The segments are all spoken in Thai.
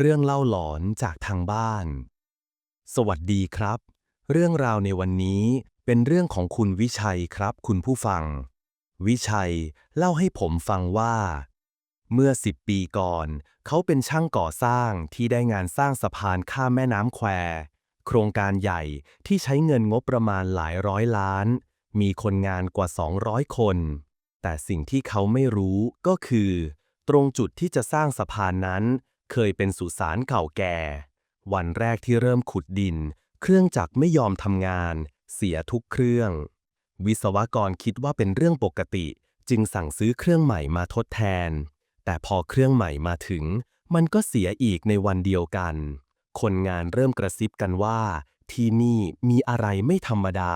เรื่องเล่าหลอนจากทางบ้าน สวัสดีครับ เรื่องราวในวันนี้เป็นเรื่องของคุณวิชัยครับ คุณผู้ฟัง วิชัยเล่าให้ผมฟังว่า เมื่อสิบปีก่อน เขาเป็นช่างก่อสร้างที่ได้งานสร้างสะพานข้ามแม่น้ำแคว โครงการใหญ่ที่ใช้เงินงบประมาณหลายร้อยล้าน มีคนงานกว่า 200 คน แต่สิ่งที่เขาไม่รู้ก็คือ ตรงจุดที่จะสร้างสะพานนั้น เคยเป็นสุสานเก่าแก่ วันแรกที่เริ่มขุดดิน เครื่องจักรไม่ยอมทำงาน เสียทุกเครื่อง วิศวกรคิดว่าเป็นเรื่องปกติ จึงสั่งซื้อเครื่องใหม่มาทดแทน แต่พอเครื่องใหม่มาถึง มันก็เสียอีกในวันเดียวกัน คนงานเริ่มกระซิบกันว่า ที่นี่มีอะไรไม่ธรรมดา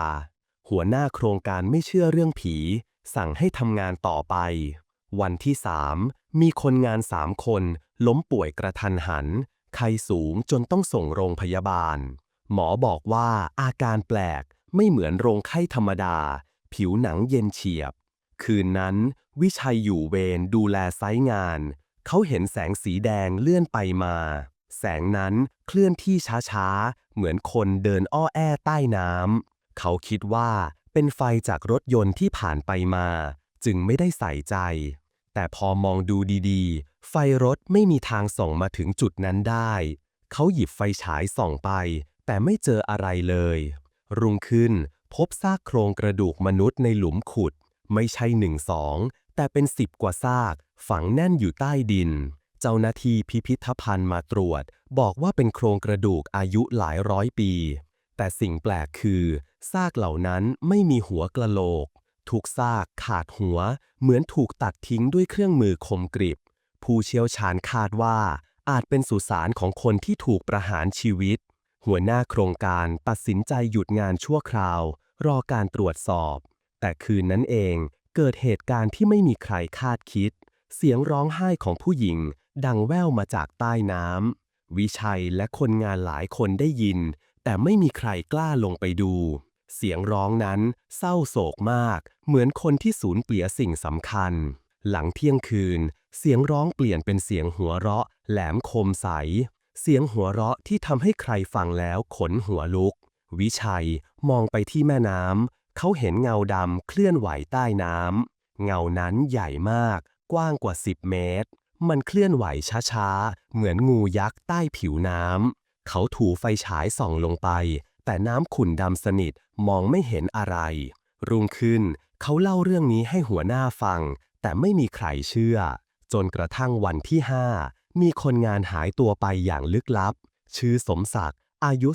หัวหน้าโครงการไม่เชื่อเรื่องผี สั่งให้ทำงานต่อไป วันที่สามมีคนงานสามคน ล้มป่วยกระทันหัน ไข้สูงจนต้องส่งโรงพยาบาล หมอบอกว่าอาการแปลกไม่เหมือนโรงไข้ธรรมดา ผิวหนังเย็นเฉียบ คืนนั้น วิชัยอยู่เวรดูแลไซต์งาน เขาเห็นแสงสีแดงเลื่อนไปมา แสงนั้นเคลื่อนที่ช้าๆ เหมือนคนเดินอ้อแอใต้น้ำเขาคิดว่าเป็นไฟจากรถยนต์ที่ผ่านไปมา จึงไม่ได้ใส่ใจ แต่พอมองดูดีๆ ไฟรถไม่มีทางส่องมาถึงจุดนั้นได้ เขาหยิบไฟฉายส่องไป แต่ไม่เจออะไรเลย รุ่งขึ้นพบซากโครงกระดูกมนุษย์ในหลุมขุด ไม่ใช่หนึ่งสองแต่เป็นสิบกว่าซาก ฝังแน่นอยู่ใต้ดิน เจ้าหน้าที่พิพิธภัณฑ์มาตรวจ บอกว่าเป็นโครงกระดูกอายุหลายร้อยปี แต่สิ่งแปลกคือซากเหล่านั้นไม่มีหัวกระโหลก ทุกซากขาดหัว เหมือนถูกตัดทิ้งด้วยเครื่องมือคมกริบ ผู้เชี่ยวชาญคาดว่า อาจเป็นสุสานของคนที่ถูกประหารชีวิต หัวหน้าโครงการตัดสินใจหยุดงานชั่วคราว รอการตรวจสอบ แต่คืนนั้นเองเกิดเหตุการณ์ที่ไม่มีใครคาดคิด เสียงร้องไห้ของผู้หญิง ดังแว่วมาจากใต้น้ำวิชัยและคนงานหลายคนได้ยิน แต่ไม่มีใครกล้าลงไปดู เสียงร้องนั้นเศร้าโศกมาก เหมือนคนที่สูญเปลี่ยสิ่งสำคัญ หลังเที่ยงคืน เสียงร้องเปลี่ยนเป็นเสียงหัวเราะ แหลมคมใส เสียงหัวเราะที่ทำให้ใครฟังแล้วขนหัวลุก วิชัยมองไปที่แม่น้ำเขาเห็นเงาดำเคลื่อนไหวใต้น้ำเงานั้นใหญ่มาก กว้างกว่า 10 เมตร มันเคลื่อนไหวช้าๆ เหมือนงูยักษ์ใต้ผิวน้ำเขาถูไฟฉายส่องลงไป แต่น้ำขุ่นดำสนิทมองไม่เห็นอะไร รุ่งขึ้น เขาเล่าเรื่องนี้ให้หัวหน้าฟัง แต่ไม่มีใครเชื่อ จนกระทั่งวันที่ห้ามีคนงานหายตัวไปอย่างลึกลับ ชื่อสมศักดิ์ อายุ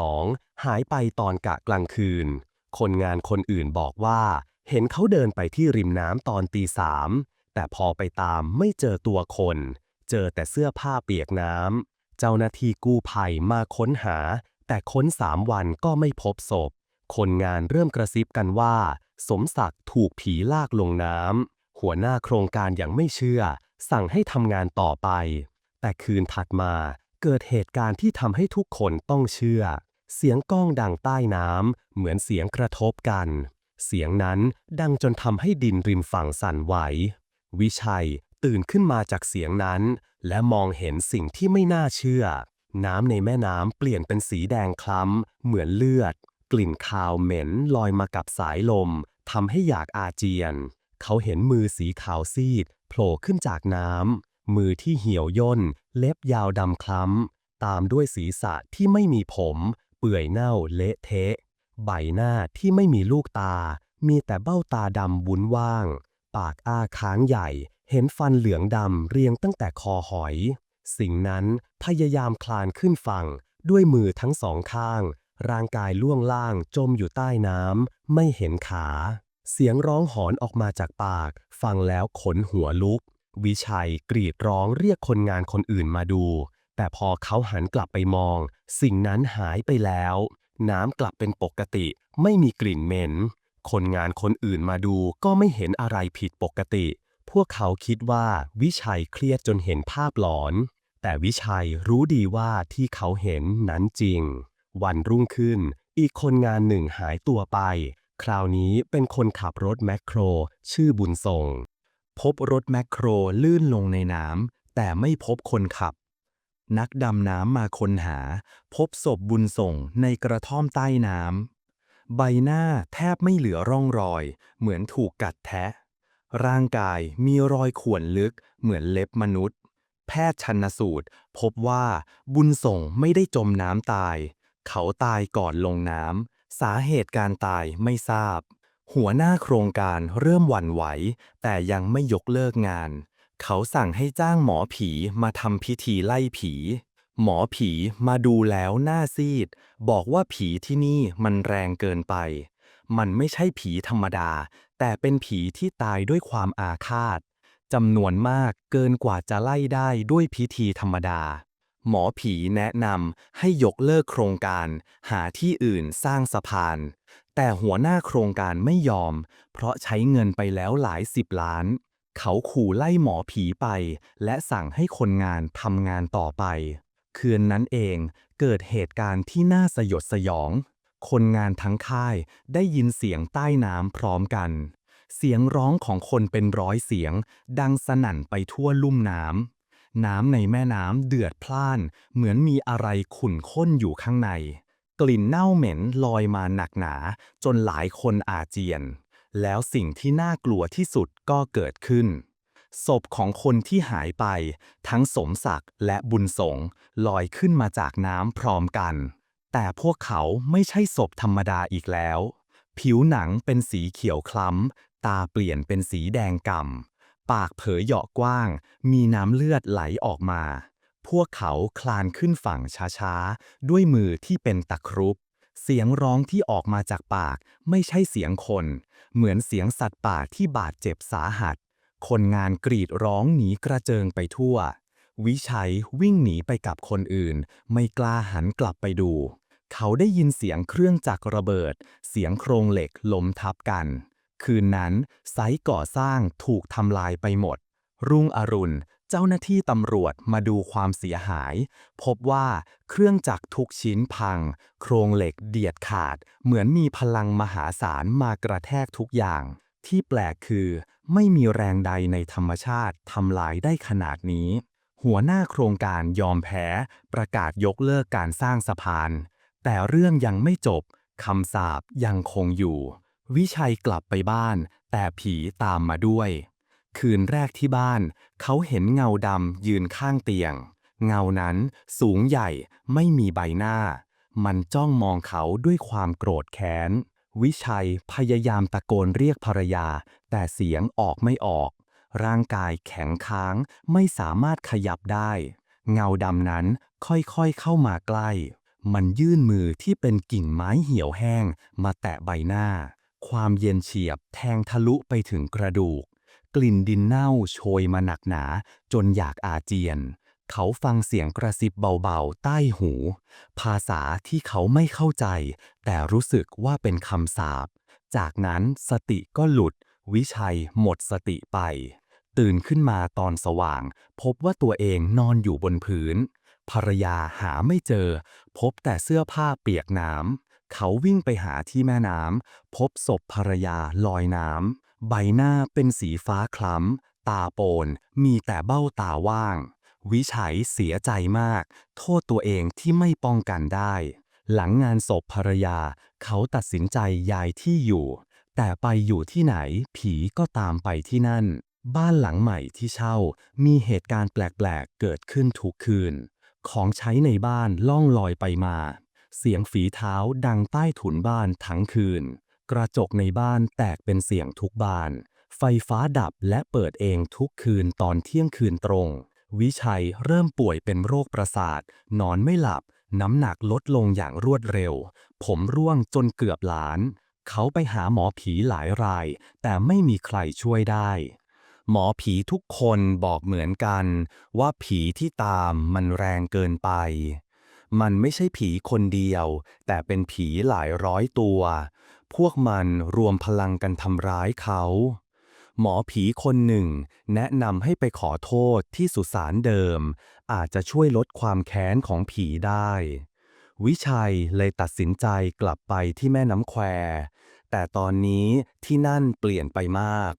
42 หายไปตอนกะกลางคืน คนงานคนอื่นบอกว่า เห็นเขาเดินไปที่ริมน้ำตอนตีสามแต่พอไปตามไม่เจอตัวคน เจอแต่เสื้อผ้าเปียกน้ำเจ้าหน้าที่กู้ภัยมาค้นหา แต่ค้นสามวันก็ไม่พบศพ คนงานเริ่มกระซิบกันว่า สมศักดิ์ถูกผีลากลงน้ำ หัวหน้าโครงการอย่างไม่เชื่อ สั่งให้ทำงานต่อไป แต่คืนถัดมาเกิดเหตุการณ์ที่ทำให้ทุกคนต้องเชื่อ เสียงก้องดังใต้น้ำเหมือนเสียงกระทบกัน เสียงนั้นดังจนทำให้ดินริมฝั่งสั่นไหว วิชัยตื่นขึ้นมาจากเสียงนั้น และมองเห็นสิ่งที่ไม่น่าเชื่อ น้ำในแม่น้ำเปลี่ยนเป็นสีแดงคล้ำ เหมือนเลือด กลิ่นคาวเหม็นลอยมากับสายลมทำให้อยากอาเจียน เขาเห็นมือสีขาวซีดโผล่ขึ้นจากน้ำ มือที่เหี่ยวย่น เล็บยาวดำคล้ำ ตามด้วยศีรษะที่ไม่มีผม เปื่อยเน่าเละเทะ ใบหน้าที่ไม่มีลูกตา มีแต่เบ้าตาดำบุ้นว่าง ปากอ้าค้างใหญ่ เห็นฟันเหลืองดำเรียงตั้งแต่คอหอย สิ่งนั้นพยายามคลานขึ้นฝั่ง ด้วยมือทั้งสองข้าง ร่างกายล่วงล่างจมอยู่ใต้น้ำไม่เห็นขา เสียงร้องหอนออกมาจากปาก ฟังแล้วขนหัวลุก วิชัยกรีดร้องเรียกคนงานคนอื่นมาดู แต่พอเขาหันกลับไปมอง สิ่งนั้นหายไปแล้ว น้ำกลับเป็นปกติ ไม่มีกลิ่นเหม็น คนงานคนอื่นมาดูก็ไม่เห็นอะไรผิดปกติ พวกเขาคิดว่าวิชัยเครียดจนเห็นภาพหลอน แต่วิชัยรู้ดีว่าที่เขาเห็นนั้นจริง วันรุ่งขึ้น อีกคนงานหนึ่งหายตัวไป คราวนี้เป็นคนขับรถแมคโคร ชื่อบุญส่งพบรถแมคโครลื่นลงในน้ำแต่ไม่พบคนขับ นักดำน้ำมาค้นหา พบศพบุญส่งในกระท่อมใต้น้ำใบหน้าแทบไม่เหลือร่องรอย เหมือนถูกกัดแทะ ร่างกายมีรอยข่วนลึกเหมือนเล็บมนุษย์ แพทย์ชันสูตร พบว่าบุญส่งไม่ได้จมน้ำตาย เขาตายก่อนลงน้ำ สาเหตุการตายไม่ทราบ หัวหน้าโครงการเริ่มหวั่นไหว แต่ยังไม่ยกเลิกงาน เขาสั่งให้จ้างหมอผีมาทำพิธีไล่ผี หมอผีมาดูแล้วหน้าซีด บอกว่าผีที่นี่มันแรงเกินไป มันไม่ใช่ผีธรรมดา แต่เป็นผีที่ตายด้วยความอาฆาต จำนวนมากเกินกว่าจะไล่ได้ด้วยพิธีธรรมดา หมอผีแนะนำให้ยกเลิกโครงการ หาที่อื่นสร้างสะพาน แต่หัวหน้าโครงการไม่ยอม เพราะใช้เงินไปแล้วหลายสิบล้าน เขาขู่ไล่หมอผีไป และสั่งให้คนงานทำงานต่อไป คืนนั้นเองเกิดเหตุการณ์ที่น่าสยดสยอง คนงานทั้งค่ายได้ยินเสียงใต้น้ำพร้อมกัน เสียงร้องของคนเป็นร้อยเสียง ดังสนั่นไปทั่วลุ่มน้ำ น้ำในแม่น้ำเดือดพล่าน เหมือนมีอะไรขุ่นข้นอยู่ข้างใน กลิ่นเน่าเหม็นลอยมาหนักหนา จนหลายคนอาเจียน แล้วสิ่งที่น่ากลัวที่สุดก็เกิดขึ้น ศพของคนที่หายไป ทั้งสมศักดิ์และบุญสงลอยขึ้นมาจากน้ำพร้อมกัน แต่พวกเขาไม่ใช่ศพธรรมดาอีกแล้วผิวหนังเป็นสีเขียวคล้ำตาเปลี่ยนเป็นสีแดงก่ำปากเผยเหยาะกว้าง มีน้ำเลือดไหลออกมา พวกเขาคลานขึ้นฝั่งช้าๆ ด้วยมือที่เป็นตะครุบ เสียงร้องที่ออกมาจากปากไม่ใช่เสียงคน เหมือนเสียงสัตว์ป่าที่บาดเจ็บสาหัส คนงานกรีดร้องหนีกระเจิงไปทั่ว วิชัยวิ่งหนีไปกับคนอื่น ไม่กล้าหันกลับไปดูเขาได้ยินเสียงเครื่องจักรระเบิด เสียงโครงเหล็กล้มทับกัน คืนนั้นไซต์ก่อสร้างถูกทำลายไปหมด รุ่งอรุณ เจ้าหน้าที่ตำรวจมาดูความเสียหาย พบว่าเครื่องจักรทุกชิ้นพัง โครงเหล็กเดียดขาด เหมือนมีพลังมหาศาลมากระแทกทุกอย่าง ที่แปลกคือ ไม่มีแรงใดในธรรมชาติทำลายได้ขนาดนี้ หัวหน้าโครงการยอมแพ้ ประกาศยกเลิกการสร้างสะพาน แต่เรื่องยังไม่จบคำสาปยังคงอยู่ วิชัยกลับไปบ้าน แต่ผีตามมาด้วย คืนแรกที่บ้าน เขาเห็นเงาดำยืนข้างเตียง เงานั้นสูงใหญ่ไม่มีใบหน้า มันจ้องมองเขาด้วยความโกรธแค้น วิชัยพยายามตะโกนเรียกภรรยา แต่เสียงออกไม่ออก ร่างกายแข็งค้างไม่สามารถขยับได้ เงาดำนั้นค่อยๆเข้ามาใกล้ มันยื่นมือที่เป็นกิ่งไม้เหี่ยวแห้งมาแตะใบหน้า ความเย็นเฉียบแทงทะลุไปถึงกระดูก กลิ่นดินเน่าโชยมาหนักหนา จนอยากอาเจียน เขาฟังเสียงกระซิบเบาๆ ใต้หู ภาษาที่เขาไม่เข้าใจ แต่รู้สึกว่าเป็นคำสาป จากนั้นสติก็หลุด วิชัยหมดสติไป ตื่นขึ้นมาตอนสว่าง พบว่าตัวเองนอนอยู่บนพื้น ภรรยาหาไม่เจอ พบแต่เสื้อผ้าเปียกน้ำ เขาวิ่งไปหาที่แม่น้ำพบศพภรรยาลอยน้ำใบหน้าเป็นสีฟ้าคล้ำ ตาโปน มีแต่เบ้าตาว่าง วิชัยเสียใจมาก โทษตัวเองที่ไม่ป้องกันได้ หลังงานศพภรรยา เขาตัดสินใจย้ายที่อยู่ แต่ไปอยู่ที่ไหน ผีก็ตามไปที่นั่น บ้านหลังใหม่ที่เช่า มีเหตุการณ์แปลกๆ เกิดขึ้นทุกคืน ของใช้ในบ้านล่องลอยไปมา เสียงฝีเท้าดังใต้ถุนบ้านทั้งคืน กระจกในบ้านแตกเป็นเสียงทุกบาน ไฟฟ้าดับและเปิดเองทุกคืนตอนเที่ยงคืนตรง วิชัยเริ่มป่วยเป็นโรคประสาท นอนไม่หลับ น้ำหนักลดลงอย่างรวดเร็ว ผมร่วงจนเกือบหลาน เขาไปหาหมอผีหลายราย แต่ไม่มีใครช่วยได้ หมอผีทุกคนบอกเหมือนกัน ว่าผีที่ตามมันแรงเกินไป มันไม่ใช่ผีคนเดียว แต่เป็นผีหลายร้อยตัว พวกมันรวมพลังกันทำร้ายเขา หมอผีคนหนึ่ง แนะนำให้ไปขอโทษที่สุสานเดิม อาจจะช่วยลดความแค้นของผีได้ วิชัยเลยตัดสินใจกลับไปที่แม่น้ำแคว แต่ตอนนี้ที่นั่นเปลี่ยนไปมาก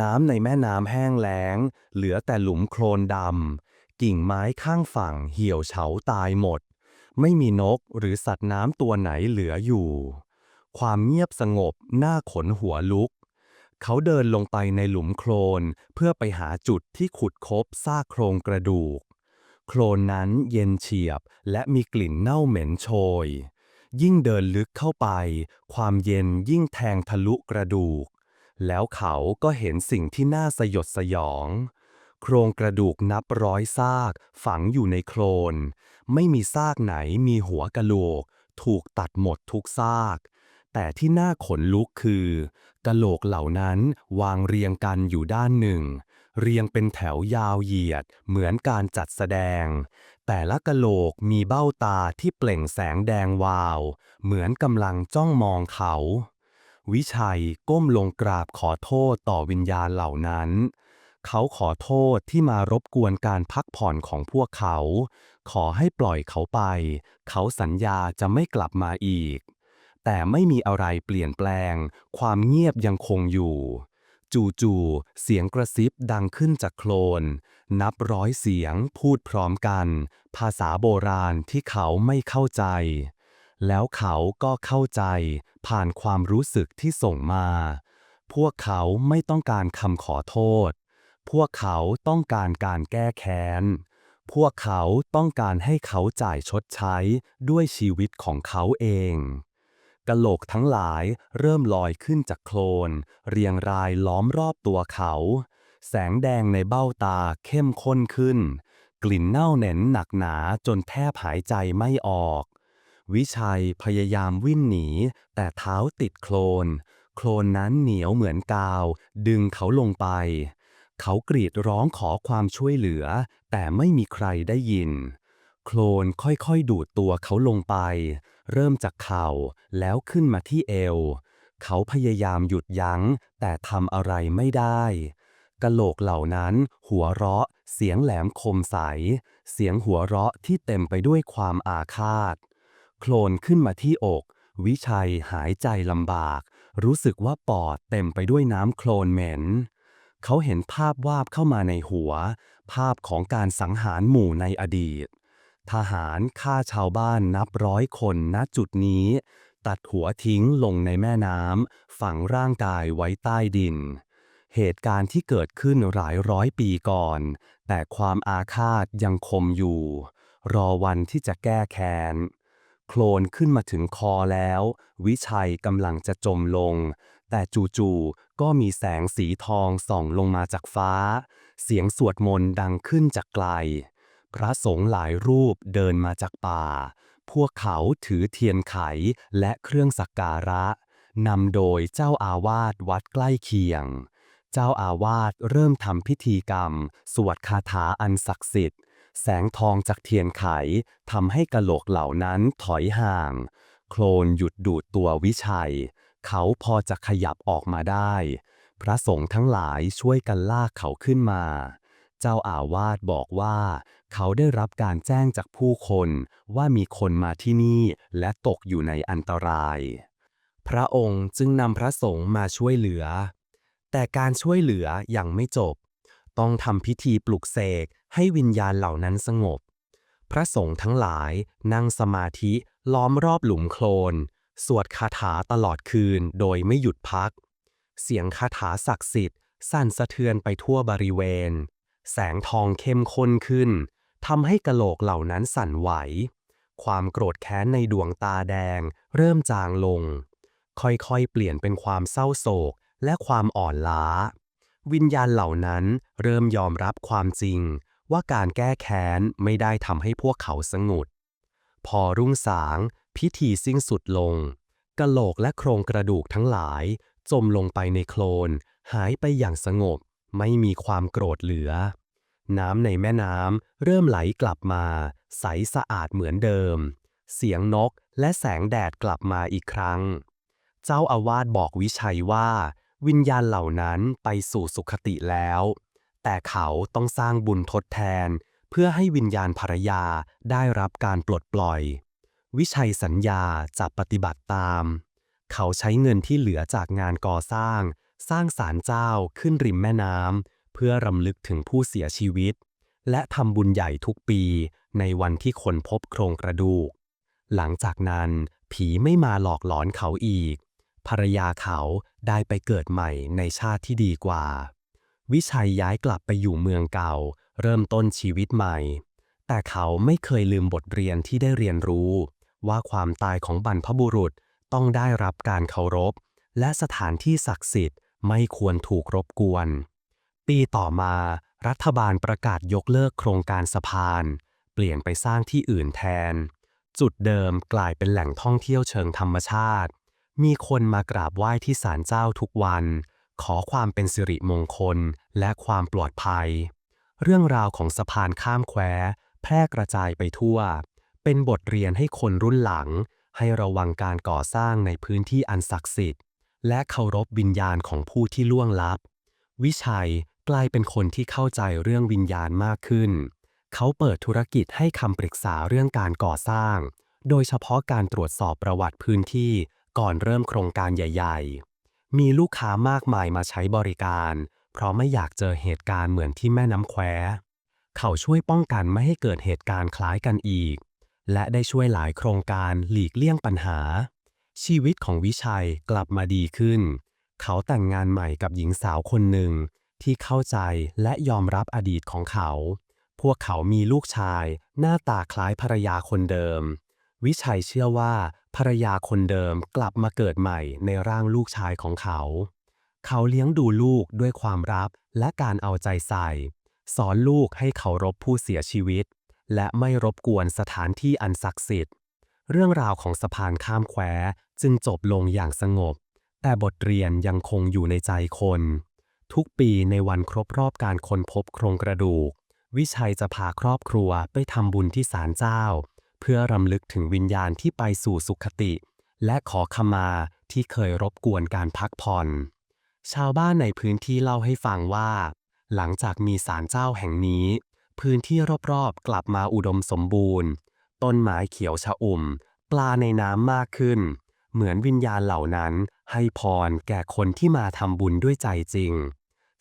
น้ำในแม่น้ำแห้งแล้ง เหลือแต่หลุมโคลนดำกิ่งไม้ข้างฝั่งเหี่ยวเฉาตายหมด ไม่มีนกหรือสัตว์น้ำตัวไหนเหลืออยู่ ความเงียบสงบน่าขนหัวลุก เขาเดินลงไปในหลุมโคลนเพื่อไปหาจุดที่ขุดคบซากโครงกระดูก โคลนนั้นเย็นเฉียบและมีกลิ่นเน่าเหม็นโชย ยิ่งเดินลึกเข้าไป ความเย็นยิ่งแทงทะลุกระดูก แล้วเขาก็เห็นสิ่งที่น่าสยดสยองโครงกระดูกนับร้อยซากฝังอยู่ในโคลน ไม่มีซากไหนมีหัวกะโหลก ถูกตัดหมดทุกซาก แต่ที่น่าขนลุกคือกะโหลกเหล่านั้นวางเรียงกันอยู่ด้านหนึ่ง เรียงเป็นแถวยาวเหยียด เหมือนการจัดแสดง แต่ละกะโหลกมีเบ้าตาที่เปล่งแสงแดงวาว เหมือนกำลังจ้องมองเขาวิชัยก้มลงกราบขอโทษต่อวิญญาณเหล่านั้น เขาขอโทษที่มารบกวนการพักผ่อนของพวกเขา ขอให้ปล่อยเขาไป เขาสัญญาจะไม่กลับมาอีก แต่ไม่มีอะไรเปลี่ยนแปลง ความเงียบยังคงอยู่ จู่ๆเสียงกระซิบดังขึ้นจากโคลน นับร้อยเสียงพูดพร้อมกัน ภาษาโบราณที่เขาไม่เข้าใจ แล้วเขาก็เข้าใจ ผ่านความรู้สึกที่ส่งมาพวกเขาไม่ต้องการคำขอโทษ พวกเขาต้องการการแก้แค้น พวกเขาต้องการให้เขาจ่ายชดใช้ด้วยชีวิตของเขาเองกะโหลกทั้งหลายเริ่มลอยขึ้นจากโคลน เรียงรายล้อมรอบตัวเขา แสงแดงในเบ้าตาเข้มข้นขึ้น กลิ่นเน่าเหน็นหนักหนาจนแทบหายใจไม่ออก วิชัยพยายามวิ่งหนี แต่เท้าติดโคลน โคลนนั้นเหนียวเหมือนกาว ดึงเขาลงไป เขากรีดร้องขอความช่วยเหลือ แต่ไม่มีใครได้ยิน โคลนค่อยๆ ดูดตัวเขาลงไป เริ่มจากเข่าแล้วขึ้นมาที่เอว เขาพยายามหยุดยัง้ง แต่ทำอะไรไม่ได้กะโหลกเหล่านั้น หัวเราะ เสียงแหลมคมใส เสียงหัวเราะที่เต็มไปด้วยความอาฆาต โคลนขึ้นมาที่อก วิชัยหายใจลำบาก รู้สึกว่าปอดเต็มไปด้วยน้ำโคลนเหม็น เขาเห็นภาพวาบเข้ามาในหัว ภาพของการสังหารหมู่ในอดีต ทหารฆ่าชาวบ้านนับร้อยคนณจุดนี้ ตัดหัวทิ้งลงในแม่น้ำฝังร่างกายไว้ใต้ดิน เหตุการณ์ที่เกิดขึ้นหลายร้อยปีก่อน แต่ความอาฆาตยังคมอยู่ รอวันที่จะแก้แค้นโคลนขึ้นมาถึงคอแล้ว วิชัยกำลังจะจมลง แต่จู่ๆ ก็มีแสงสีทองส่องลงมาจากฟ้า เสียงสวดมนต์ดังขึ้นจากไกล พระสงฆ์หลายรูปเดินมาจากป่า พวกเขาถือเทียนไขและเครื่องสักการะ นำโดยเจ้าอาวาสวัดใกล้เคียง เจ้าอาวาสเริ่มทำพิธีกรรม สวดคาถาอันศักดิ์สิทธิ์ แสงทองจากเทียนไขทำให้กะโหลกเหล่านั้นถอยห่าง โคลนหยุดดูดตัววิชัย เขาพอจะขยับออกมาได้ พระสงฆ์ทั้งหลายช่วยกันลากเขาขึ้นมา เจ้าอาวาสบอกว่า เขาได้รับการแจ้งจากผู้คนว่ามีคนมาที่นี่และตกอยู่ในอันตราย พระองค์จึงนำพระสงฆ์มาช่วยเหลือ แต่การช่วยเหลือยังไม่จบ ต้องทำพิธีปลุกเสกให้วิญญาณเหล่านั้นสงบ พระสงฆ์ทั้งหลายนั่งสมาธิล้อมรอบหลุมโคลน สวดคาถาตลอดคืนโดยไม่หยุดพัก เสียงคาถาศักดิ์สิทธิ์ สั่นสะเทือนไปทั่วบริเวณ แสงทองเข้มข้นขึ้นทำให้กะโหลกเหล่านั้นสั่นไหว ความโกรธแค้นในดวงตาแดง เริ่มจางลง ค่อยๆ เปลี่ยนเป็นความเศร้าโศกและความอ่อนล้า วิญญาณเหล่านั้นเริ่มยอมรับความจริง ว่าการแก้แค้นไม่ได้ทำให้พวกเขาสงบพอรุ่งสาง พิธีสิ้นสุดลง กะโหลกและโครงกระดูกทั้งหลาย จมลงไปในโคลน หายไปอย่างสงบ ไม่มีความโกรธเหลือ น้ำในแม่น้ำเริ่มไหลกลับมา ใสสะอาดเหมือนเดิม เสียงนกและแสงแดดกลับมาอีกครั้ง เจ้าอาวาสบอกวิชัยว่า วิญญาณเหล่านั้นไปสู่สุขติแล้ว แต่เขาต้องสร้างบุญทดแทนเพื่อให้วิญญาณภรรยาได้รับการปลดปล่อย วิชัยสัญญาจะปฏิบัติตาม เขาใช้เงินที่เหลือจากงานก่อสร้าง สร้างศาลเจ้าขึ้นริมแม่น้ำเพื่อรำลึกถึงผู้เสียชีวิต และทำบุญใหญ่ทุกปีในวันที่คนพบโครงกระดูก หลังจากนั้นผีไม่มาหลอกหลอนเขาอีก ภรรยาเขาได้ไปเกิดใหม่ในชาติที่ดีกว่า วิชัยย้ายกลับไปอยู่เมืองเก่า เริ่มต้นชีวิตใหม่ แต่เขาไม่เคยลืมบทเรียนที่ได้เรียนรู้ ว่าความตายของบรรพบุรุษต้องได้รับการเคารพ และสถานที่ศักดิ์สิทธิ์ไม่ควรถูกรบกวน ปีต่อมา รัฐบาลประกาศยกเลิกโครงการสะพาน เปลี่ยนไปสร้างที่อื่นแทน จุดเดิมกลายเป็นแหล่งท่องเที่ยวเชิงธรรมชาติ มีคนมากราบไหว้ที่ศาลเจ้าทุกวัน ขอความเป็นสิริมงคลและความปลอดภัย เรื่องราวของสะพานข้ามแควแพร่กระจายไปทั่ว เป็นบทเรียนให้คนรุ่นหลัง ให้ระวังการก่อสร้างในพื้นที่อันศักดิ์สิทธิ์ และเคารพวิญญาณของผู้ที่ล่วงลับ วิชัยกลายเป็นคนที่เข้าใจเรื่องวิญญาณมากขึ้น เขาเปิดธุรกิจให้คำปรึกษาเรื่องการก่อสร้าง โดยเฉพาะการตรวจสอบประวัติพื้นที่ก่อนเริ่มโครงการใหญ่ ๆ มีลูกค้ามากมายมาใช้บริการ เพราะไม่อยากเจอเหตุการณ์เหมือนที่แม่น้ำแควเขาช่วยป้องกันไม่ให้เกิดเหตุการณ์คล้ายกันอีก และได้ช่วยหลายโครงการหลีกเลี่ยงปัญหา ชีวิตของวิชัยกลับมาดีขึ้น เขาแต่งงานใหม่กับหญิงสาวคนหนึ่ง ที่เข้าใจและยอมรับอดีตของเขา พวกเขามีลูกชาย หน้าตาคล้ายภรรยาคนเดิม วิชัยเชื่อว่าภรรยาคนเดิมกลับมาเกิดใหม่ในร่างลูกชายของเขา เขาเลี้ยงดูลูกด้วยความรักและการเอาใจใส่ สอนลูกให้เคารพผู้เสียชีวิต และไม่รบกวนสถานที่อันศักดิ์สิทธิ์ เรื่องราวของสะพานข้ามแควจึงจบลงอย่างสงบ แต่บทเรียนยังคงอยู่ในใจคน ทุกปีในวันครบรอบการค้นพบโครงกระดูก วิชัยจะพาครอบครัวไปทำบุญที่ศาลเจ้า เพื่อรำลึกถึงวิญญาณที่ไปสู่สุขติ และขอขมาที่เคยรบกวนการพักผ่อน ชาวบ้านในพื้นที่เล่าให้ฟังว่า หลังจากมีศาลเจ้าแห่งนี้ พื้นที่รอบๆ กลับมาอุดมสมบูรณ์ ต้นไม้เขียวชะอุ่ม ปลาในน้ำมากขึ้น เหมือนวิญญาณเหล่านั้น ให้พรแก่คนที่มาทำบุญด้วยใจจริง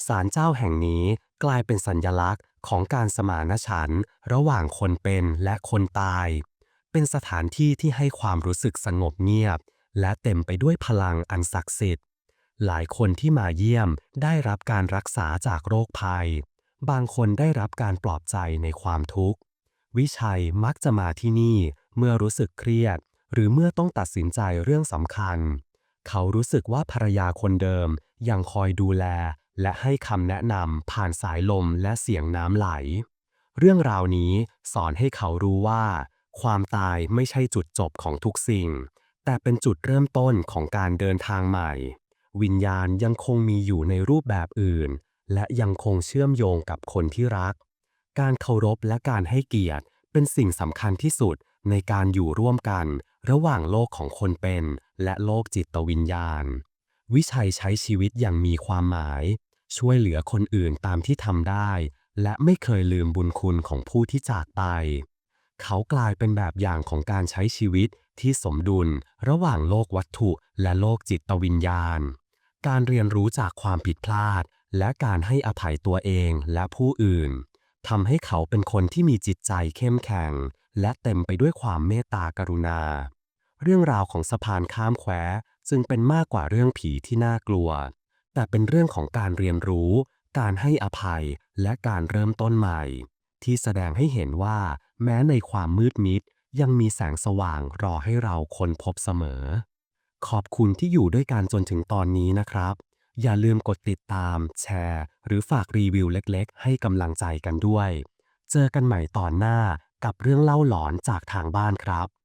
ศาลเจ้าแห่งนี้กลายเป็นสัญญลักษณ์ของการสมานฉันท์ระหว่างคนเป็นและคนตาย เป็นสถานที่ที่ให้ความรู้สึกสงบเงียบ และเต็มไปด้วยพลังอันศักดิ์สิทธิ์ หลายคนที่มาเยี่ยมได้รับการรักษาจากโรคภัย บางคนได้รับการปลอบใจในความทุกข์ วิชัยมักจะมาที่นี่เมื่อรู้สึกเครียด หรือเมื่อต้องตัดสินใจเรื่องสำคัญ เขารู้สึกว่าภรรยาคนเดิมยังคอยดูแล และให้คำแนะนำผ่านสายลมและเสียงน้ำไหล เรื่องราวนี้สอนให้เขารู้ว่า ความตายไม่ใช่จุดจบของทุกสิ่ง แต่เป็นจุดเริ่มต้นของการเดินทางใหม่ วิญญาณยังคงมีอยู่ในรูปแบบอื่น และยังคงเชื่อมโยงกับคนที่รัก การเคารพและการให้เกียรติ เป็นสิ่งสำคัญที่สุดในการอยู่ร่วมกัน ระหว่างโลกของคนเป็น และโลกจิตวิญญาณ วิชัยใช้ชีวิตอย่างมีความหมาย ช่วยเหลือคนอื่นตามที่ทำได้ และไม่เคยลืมบุญคุณของผู้ที่จากไป เขากลายเป็นแบบอย่างของการใช้ชีวิตที่สมดุลระหว่างโลกวัตถุและโลกจิตวิญญาณ การเรียนรู้จากความผิดพลาด และการให้อภัยตัวเองและผู้อื่นทำให้เขาเป็นคนที่มีจิตใจเข้มแข็ง และเต็มไปด้วยความเมตตากรุณา เรื่องราวของสะพานข้ามแควจึงเป็นมากกว่าเรื่องผีที่น่ากลัว แต่เป็นเรื่องของการเรียนรู้ การให้อภัยและการเริ่มต้นใหม่ ที่แสดงให้เห็นว่า แม้ในความมืดมิด ยังมีแสงสว่างรอให้เราค้นพบเสมอ ขอบคุณที่อยู่ด้วยกันจนถึงตอนนี้นะครับ อย่าลืมกดติดตาม แชร์ หรือฝากรีวิวเล็กๆ ให้กำลังใจกันด้วย เจอกันใหม่ตอนหน้ากับเรื่องเล่าหลอนจากทางบ้านครับ